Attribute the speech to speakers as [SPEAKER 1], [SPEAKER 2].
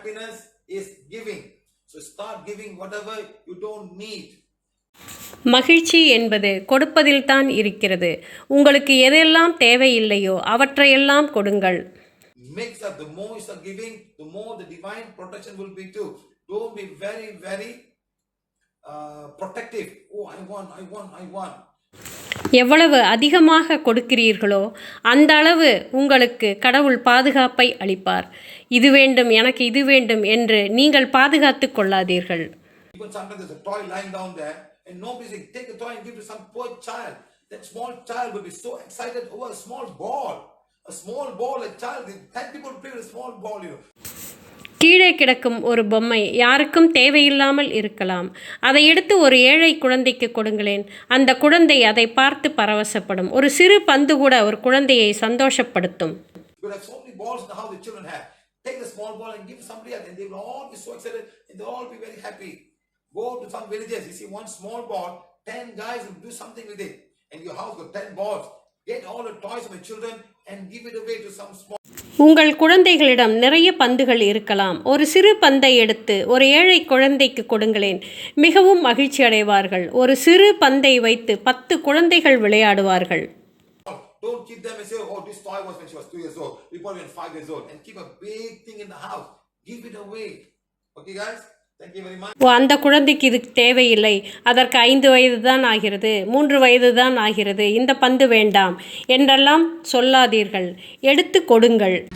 [SPEAKER 1] Happiness is giving. So start giving whatever you don't need.
[SPEAKER 2] மகிழ்ச்சி என்பது கொடுப்பதில்தான் இருக்கிறது உங்களுக்கு எதெல்லாம் தேவையில்லையோ அவற்றையெல்லாம் கொடுங்கள்
[SPEAKER 1] Mix up. The more you start giving, the more the divine protection will be too. Don't be very, very uh, protective. Oh, I want, I want, I want.
[SPEAKER 2] எவ்வளவு அதிகமாக கொடுக்கிறீர்களோ அந்த அளவு உங்களுக்கு கடவுள் பாதுகாப்பை அளிப்பார். இது வேண்டும் எனக்கு இது வேண்டும் என்று நீங்கள் பாதுகாத்து கொள்ளாதீர்கள். கீழே கிடக்கும் ஒரு பொம்மை யாருக்கும் தேவையில்லாமல் இருக்கலாம் அதை எடுத்து ஒரு ஏழை குழந்தைக்கு கொடுங்களேன் அந்த குழந்தை அதை பார்த்து பரவசப்படும் ஒரு சிறு பந்து கூட ஒரு குழந்தையை சந்தோஷப்படுத்தும்
[SPEAKER 1] You will have so many balls in the house the children have. Take the small ball and give to somebody else, and they will all be so excited and they'll all be very happy. Go to some villages, you see one small ball, 10 guys will do something with it. And your house got 10 balls. Get all the toys of the children and give it away to some small.
[SPEAKER 2] உங்கள் குழந்தைகளிடம் நிறைய பந்துகள் இருக்கலாம் ஒரு சிறு பந்தை எடுத்து ஒரு ஏழை குழந்தைக்கு கொடுங்களேன் மிகவும் மகிழ்ச்சி அடைவார்கள் ஒரு சிறு பந்தை வைத்து பத்து குழந்தைகள் விளையாடுவார்கள்
[SPEAKER 1] Don't keep them and say, oh, this toy was when she was two years old. We bought when five years old. And keep a big thing in the house. Give it away. Okay, guys?
[SPEAKER 2] ஓ அந்த குழந்தைக்கு இது தேவையில்லை. அதற்கு ஐந்து வயது தான் ஆகிறது. மூன்று வயது தான் ஆகிறது. இந்த பந்து வேண்டாம். என்றெல்லாம் சொல்லாதீர்கள். எடுத்து கொடுங்கள்.